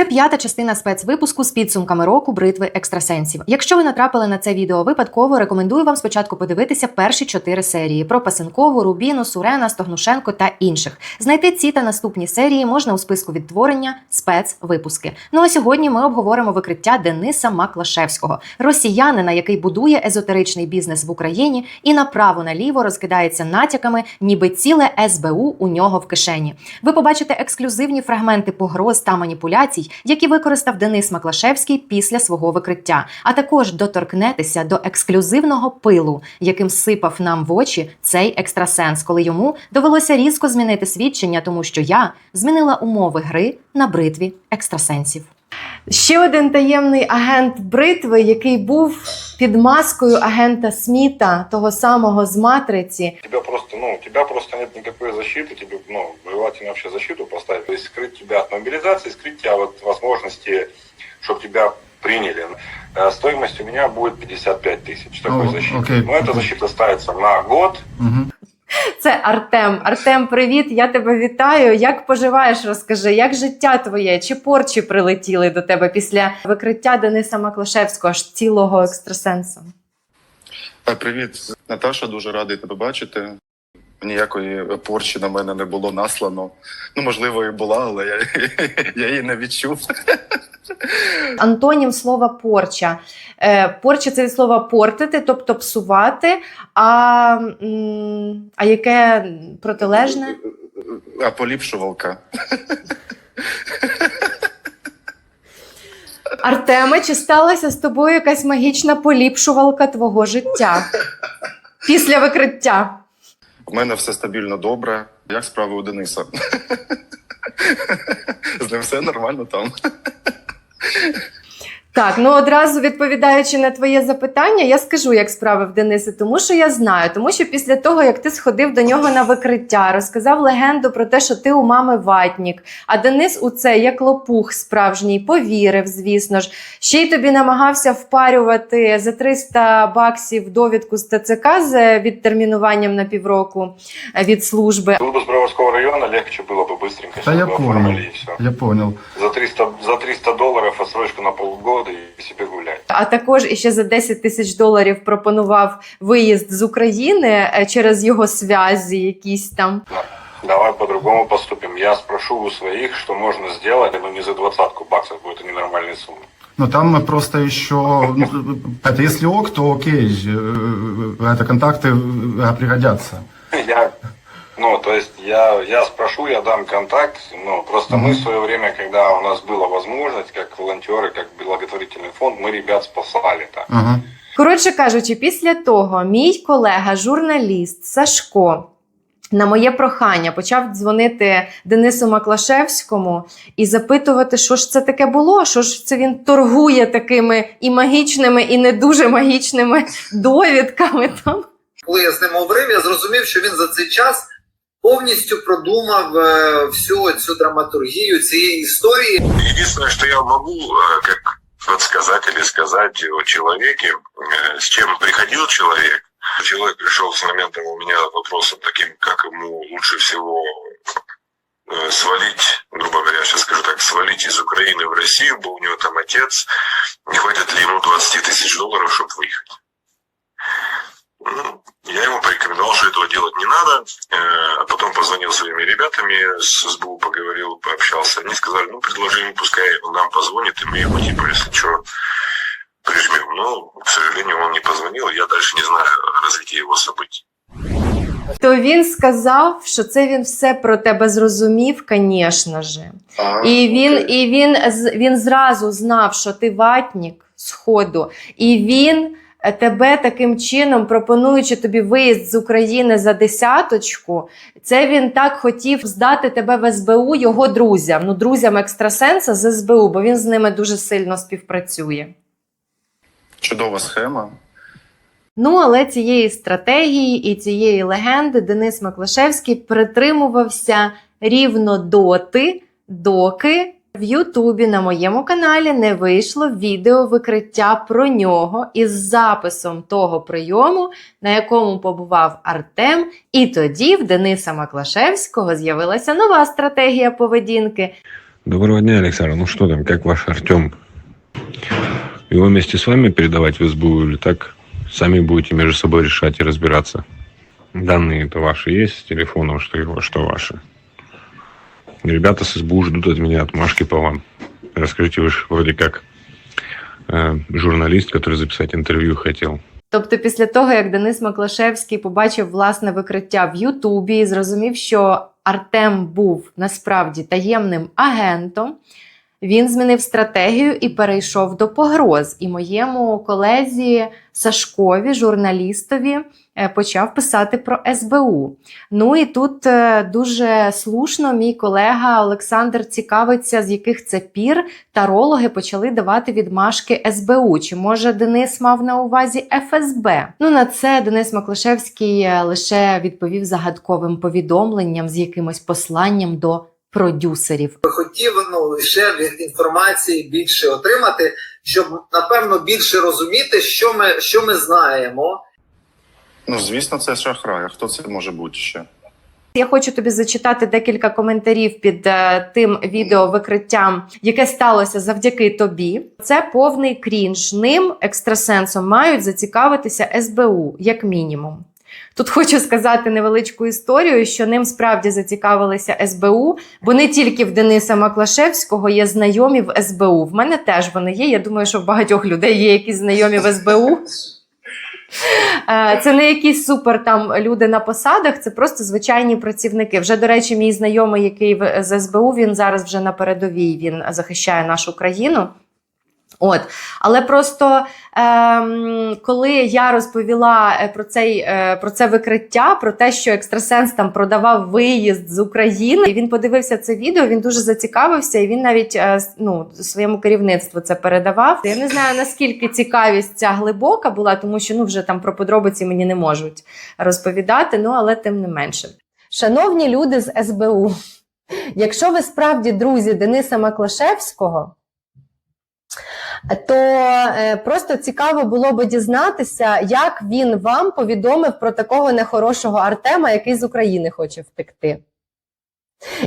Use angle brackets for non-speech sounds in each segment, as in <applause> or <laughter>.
Це п'ята частина спецвипуску з підсумками року бритви екстрасенсів. Якщо ви натрапили на це відео випадково, рекомендую вам спочатку подивитися перші чотири серії про Пасенкову, Рубіну, Сурена, Стогнушенко та інших. Знайти ці та наступні серії можна у списку відтворення спецвипуски. Ну а сьогодні ми обговоримо викриття Дениса Маклашевського, росіянина, який будує езотеричний бізнес в Україні і направо наліво розкидається натяками, ніби ціле СБУ у нього в кишені. Ви побачите ексклюзивні фрагменти погроз та маніпуляцій, які використав Денис Маклашевський після свого викриття, а також доторкнетеся до ексклюзивного пилу, яким сипав нам в очі цей екстрасенс, коли йому довелося різко змінити свідчення, тому що я змінила умови гри на бритві екстрасенсів. Ще один таємний агент бритви, який був під маскою агента Сміта, того самого з матриці, тебя просто, ну, у тебя просто нет никакой защиты, тебе, ну, желательно вообще защиту поставить, то есть скрыть тебя от мобилизации, скрыть тебя от возможности, чтобы тебя приняли. Э, Стоимость у меня будет 55 тысяч такой О, защиты. окей. Но эта защита ставится на год. Угу. Це Артем. Артем, привіт! Я тебе вітаю. Як поживаєш? Розкажи, як життя твоє? Чи порчі прилетіли до тебе після викриття Дениса Маклашевського аж цілого екстрасенса? Е, Привіт, Наташа, дуже радий тебе бачити. Ніякої порчі на мене не було наслано. Ну, можливо, і була, але я, <laughs> я її не відчув. Антонім слова порча. Е, порча це від слова портити, тобто псувати. А, а яке протилежне? А поліпшувалка. Артеме, чи сталася з тобою якась магічна поліпшувалка твого життя після викриття? У мене все стабільно добре. Як справи у Дениса? <laughs> З ним все нормально там. Так, ну одразу відповідаючи на твоє запитання, я скажу, як справи в Дениса, тому що я знаю, тому що після того, як ти сходив до нього на викриття, розказав легенду про те, що ти у мами ватнік, а Денис у це як лопух справжній, повірив, звісно ж. Ще й тобі намагався впарювати за 300 баксів довідку з ТЦК з відтермінуванням на півроку е, від служби. Был бы с Броварского района, легче было бы быстренько Да всё я бы понял. оформили и все. Я понял. За 300, за 300 долларов отсрочку на полгода и себе гулять. А також іще за 10 тисяч доларів пропонував виїзд з України е, через його зв'язі, якісь там. Давай по-другому поступим. Я спрошу у своих, что можно сделать, но не за двадцатку баксов будет ненормальная сумма. Но там мы просто еще... ну, Это если ок, то окей. э, Это контакты э, пригодятся. Я, ну, то есть я, я спрошу, я дам контакт. Ну, просто мы Мгм. в свое время, когда у нас была возможность, как волонтеры, как благотворительный фонд, мы ребят спасали так. Ага. Коротше кажучи, після того мій колега, журналіст Сашко. На моє прохання почав дзвонити Денису Маклашевському і запитувати, що ж це таке було, що ж це він торгує такими і магічними, і не дуже магічними довідками. Там коли я з ним говорив, я зрозумів, що він за цей час повністю продумав е, всю цю драматургію цієї історії. Единственное, что я могу э, как подсказать или сказать о человеке, э, с чем приходил человек. Человек пришел с моментом у меня вопросом таким, как ему лучше всего э, свалить, грубо говоря, сейчас скажу так, свалить из Украины в Россию, был у него там отец, не хватит ли ему 20 тысяч долларов, чтобы выехать. Ну, я ему порекомендовал, что этого делать не надо. Э, А потом позвонил своими ребятами, с СБУ поговорил, пообщался. Они сказали, ну, предложи ему, пускай он нам позвонит, и мы ему, типа, если что, прижмем. Но, к сожалению, он не позвонил, и я дальше не знаю развития его событий. то він сказав, що це він все про тебе зрозумів, звісно ж. А, І він, окей. і він, з- він зразу знав, що ти ватнік з ходу, і він е, тебе таким чином, пропонуючи тобі виїзд з України за десяточку, це він так хотів здати тебе в СБУ його друзям, ну друзям екстрасенса з СБУ, бо він з ними дуже сильно співпрацює. Чудова схема. Ну, але цієї стратегії і цієї легенди Денис Маклашевський притримувався рівно доти, доки в Ютубі на моєму каналі не вийшло відео викриття про нього із записом того прийому, на якому побував Артем. І тоді в Дениса Маклашевського з'явилася нова стратегія поведінки. Доброго дня, Александр. Ну что там, как ваш Артем? Его вместе с вами передавать в СБУ или так? Сами будете между собой решать и разбираться. Данные-то ваши есть с телефоном, что, его, что ваши. Ребята с СБУ ждут от меня отмашки по вам. Расскажите, вы же вроде как э, журналист, который записать интервью хотел. Тобто, після того, як Денис Маклашевський побачив власне викриття в Ютубі і зрозумів, що Артем був насправді таємним агентом, він змінив стратегію і перейшов до погроз. І моєму колезі Сашкові, журналістові, е, почав писати про СБУ. Ну і тут е, дуже слушно мій колега Олександр цікавиться, з яких це пір тарологи почали давати відмашки СБУ. Чи може Денис мав на увазі ФСБ? Ну на це Денис Маклашевський е, лише відповів загадковим повідомленням з якимось посланням до продюсерів. хотів ну, лише від інформації більше отримати, щоб напевно більше розуміти, що ми, що ми знаємо. Ну, звісно, це шахрай. А хто це може бути ще? Я хочу тобі зачитати декілька коментарів під е, тим відео викриттям, яке сталося завдяки тобі. Це повний крінж. Ним екстрасенсом мають зацікавитися СБУ, як мінімум. Тут хочу сказати невеличку історію, що ним справді зацікавилися СБУ, бо не тільки в Дениса Маклашевського є знайомі в СБУ. В мене теж вони є. Я думаю, що в багатьох людей є якісь знайомі в СБУ. Це не якісь супер там люди на посадах, це просто звичайні працівники. Вже, до речі, мій знайомий, який в- СБУ, він зараз вже на передовій, він захищає нашу країну. От, але просто ем, коли я розповіла е, про цей е, про це викриття, про те, що екстрасенс там продавав виїзд з України, і він подивився це відео, він дуже зацікавився, і він навіть е, ну, своєму керівництву це передавав. Я не знаю наскільки цікавість ця глибока була, тому що ну вже там про подробиці мені не можуть розповідати. Ну але тим не менше. Шановні люди з СБУ, якщо ви справді друзі Дениса Маклашевського то е, просто цікаво було би дізнатися, як він вам повідомив про такого нехорошого Артема, який з України хоче втекти.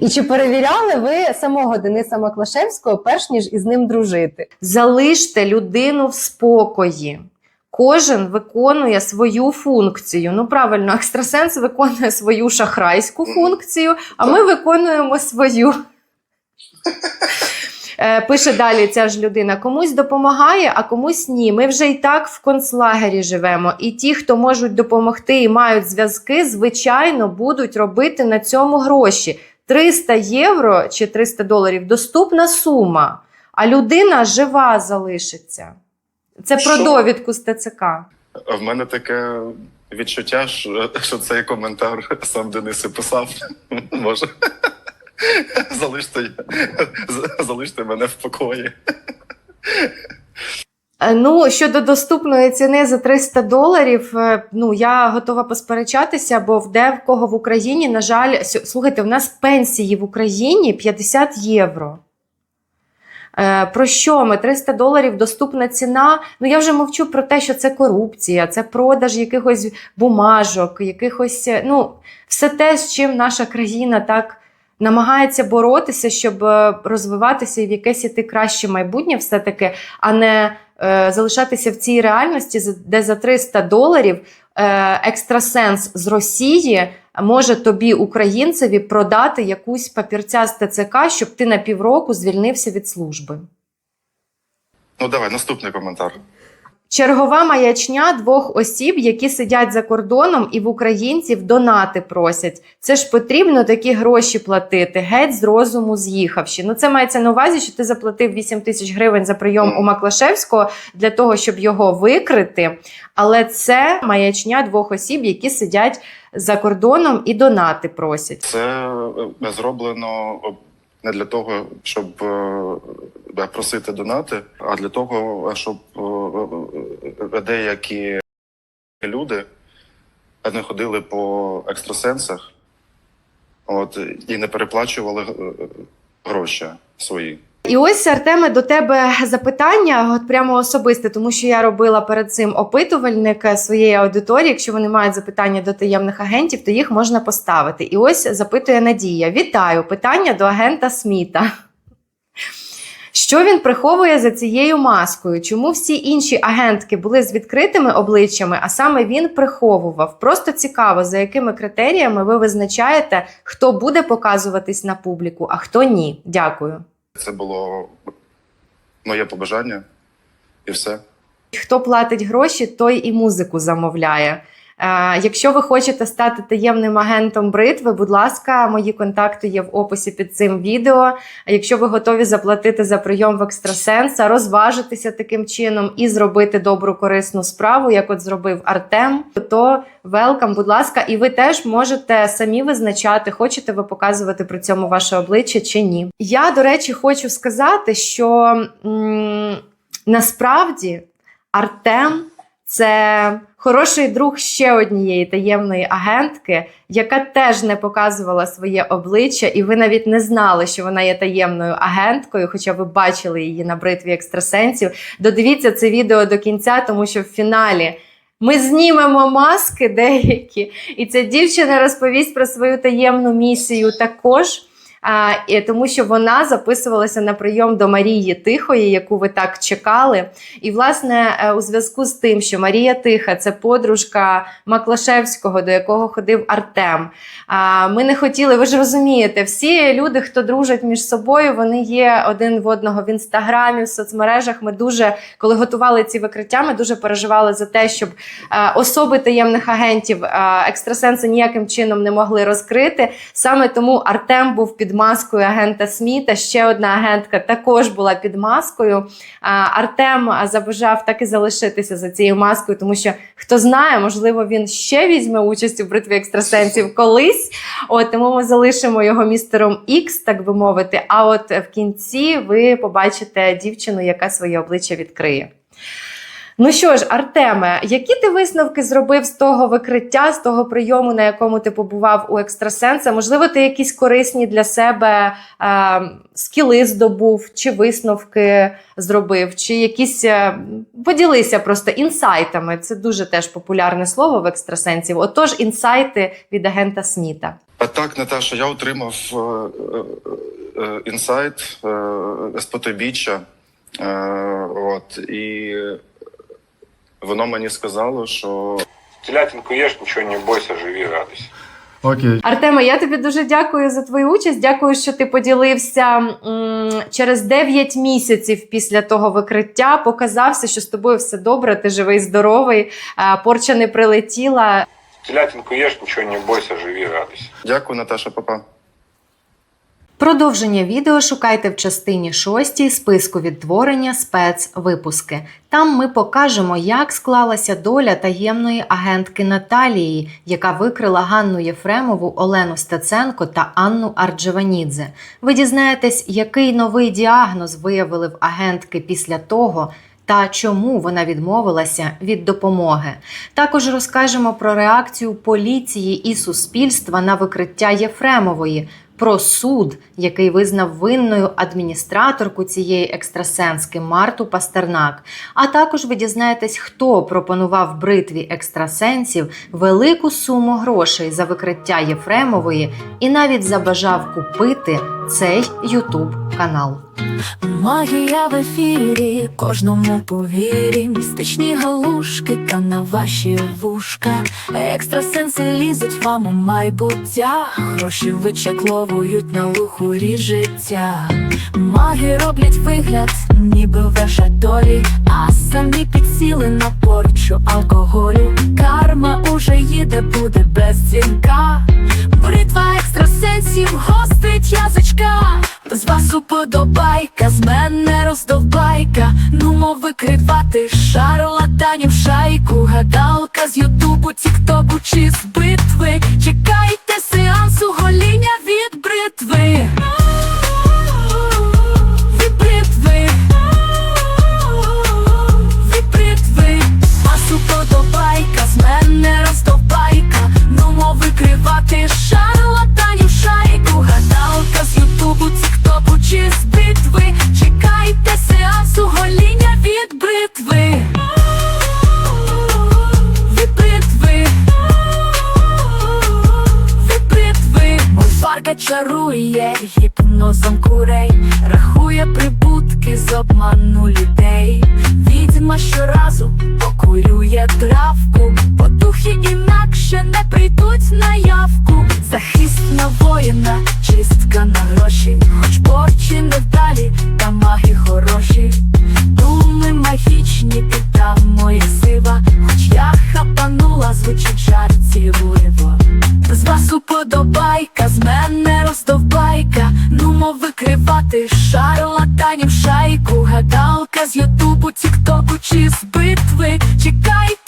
І чи перевіряли ви самого Дениса Маклашевського, перш ніж із ним дружити? Залиште людину в спокої. Кожен виконує свою функцію. Ну, правильно, екстрасенс виконує свою шахрайську функцію, а ми виконуємо свою. Е, Пише далі ця ж людина: комусь допомагає, а комусь ні. Ми вже і так в концлагері живемо. І ті, хто можуть допомогти і мають зв'язки, звичайно, будуть робити на цьому гроші. 300 євро чи 300 доларів доступна сума, а людина жива залишиться. Це про Що? довідку з ТЦК. В мене таке відчуття, що, що цей коментар сам Денис і писав. <laughs> Може. Залиште, залиште мене в покої. Е, Ну, щодо доступної ціни за 300 доларів, е, ну я готова посперечатися, бо в де в кого в Україні, на жаль, слухайте, в нас пенсії в Україні 50 євро. Е, Про що ми? 300 доларів доступна ціна. Ну я вже мовчу про те, що це корупція, це продаж якихось бумажок, якихось, ну, все те, з чим наша країна так намагається боротися, щоб е, розвиватися і в якесь іти краще майбутнє, все-таки, а не е, залишатися в цій реальності, де за 300 доларів е, екстрасенс з Росії може тобі, українцеві, продати якусь папірця з ТЦК, щоб ти на півроку звільнився від служби. Ну давай, наступний коментар. Чергова маячня двох осіб, які сидять за кордоном і в українців донати просять. Це ж потрібно такі гроші платити. Геть з розуму з'їхавши. Ну це мається на увазі, що ти заплатив 8 тисяч гривень за прийом у Маклашевського для того, щоб його викрити. Але це маячня двох осіб, які сидять за кордоном і донати просять. Це е, зроблено не для того, щоб е, просити донати, а для того, щоб е, е, деякі люди не ходили по екстрасенсах от, і не переплачували гроші свої. І ось Артеме до тебе запитання, от прямо особисте, тому що я робила перед цим опитувальник своєї аудиторії. Якщо вони мають запитання до таємних агентів, то їх можна поставити. І ось запитує Надія: Вітаю! Питання до агента Сміта. Що він приховує за цією маскою? Чому всі інші агентки були з відкритими обличчями, а саме він приховував? Просто цікаво, за якими критеріями ви визначаєте, хто буде показуватись на публіку, а хто ні. Дякую. Це було моє побажання і все. Хто платить гроші, той і музику замовляє. Е, якщо ви хочете стати таємним агентом бритви, будь ласка, мої контакти є в описі під цим відео. Якщо ви готові заплатити за прийом в екстрасенса, розважитися таким чином і зробити добру корисну справу, як от зробив Артем, то велкам, будь ласка, і ви теж можете самі визначати, хочете ви показувати при цьому ваше обличчя чи ні. Я, до речі, хочу сказати, що м- насправді Артем це хороший друг ще однієї таємної агентки, яка теж не показувала своє обличчя, і ви навіть не знали, що вона є таємною агенткою, хоча ви бачили її на бритві екстрасенсів. Додивіться це відео до кінця, тому що в фіналі. Ми знімемо маски деякі, і ця дівчина розповість про свою таємну місію також. Тому що вона записувалася на прийом до Марії Тихої, яку ви так чекали. І, власне, е, у зв'язку з тим, що Марія Тиха це подружка Маклашевського, до якого ходив Артем. А, Ми не хотіли, ви ж розумієте, всі люди, хто дружать між собою, вони є один в одного в інстаграмі, в соцмережах. Ми дуже, коли готували ці викриття, ми дуже переживали за те, щоб е, особи таємних агентів е, екстрасенси ніяким чином не могли розкрити. Саме тому Артем був під маскою агента Сміта. Ще одна агентка також була під маскою. Артем забажав так і залишитися за цією маскою, тому що хто знає, можливо, він ще візьме участь у бритві екстрасенсів колись. От тому ми залишимо його містером Ікс, так би мовити. А от в кінці ви побачите дівчину, яка своє обличчя відкриє. Ну що ж, Артеме, які ти висновки зробив з того викриття, з того прийому, на якому ти побував у екстрасенса? Можливо, ти якісь корисні для себе е, скіли здобув, чи висновки зробив, чи якісь е, поділися просто інсайтами. Це дуже теж популярне слово в екстрасенсів. Отож, інсайти від агента Сміта. А так, Наташа, я отримав е, е, е, інсайт е, з потойбіччя. Е, от, і воно мені сказало, що Телятинку ешь, ничего не бойся, живи, радуйся. Окей. Артеме, я тобі дуже дякую за твою участь. Дякую, що ти поділився м, через 9 місяців після того викриття. Показався, що з тобою все добре, ти живий, здоровий, а, порча не прилетіла. Телятинку ешь, ничего не бойся, живи, радуйся. дякую, Наташа, папа. Продовження відео шукайте в частині 6 списку відтворення спецвипуски. Там ми покажемо, як склалася доля таємної агентки Наталії, яка викрила Ганну Єфремову, Олену Стеценко та Анну Арджеванідзе. Ви дізнаєтесь, який новий діагноз виявили в агентки після того. Та чому вона відмовилася від допомоги. Також розкажемо про реакцію поліції і суспільства на викриття Єфремової, про суд, який визнав винною адміністраторку цієї екстрасенски Марту Пастернак. А також ви дізнаєтесь, хто пропонував бритві екстрасенсів велику суму грошей за викриття Єфремової і навіть забажав купити цей Ютуб канал. Магія в ефірі, кожному повірі, містичні галушки та на ваші вушка. Екстрасенси лізуть вам у майбуття, гроші вичакловують на лухурі життя. Маги роблять вигляд, ніби ваша долі, а самі підсіли на порчу алкоголю. Карма уже їде, буде без дзвінка. Бритва екстрасенсів гострить язичка. З вас уподобайка, з мене роздовбайка. Нумо викривати шарлатанів шайку. Гадалка з ютубу, тіктоку чи з битви. Чарує гіпнозом курей, рахує прибутки з обману людей. Відьма щоразу покурює травку, потухи інакше не прийдуть на явку. Захист на воїна, чистка на гроші, хоч порчі невдалі, та маги хороші. Думи магічні, та моя сива, хоч я хапанула, звучить жартівливо. З вас уподобайка, з мене. Мов шарлатанів шайку, гадалка з Ютубу, Тіктоку чи з битви. Чекайте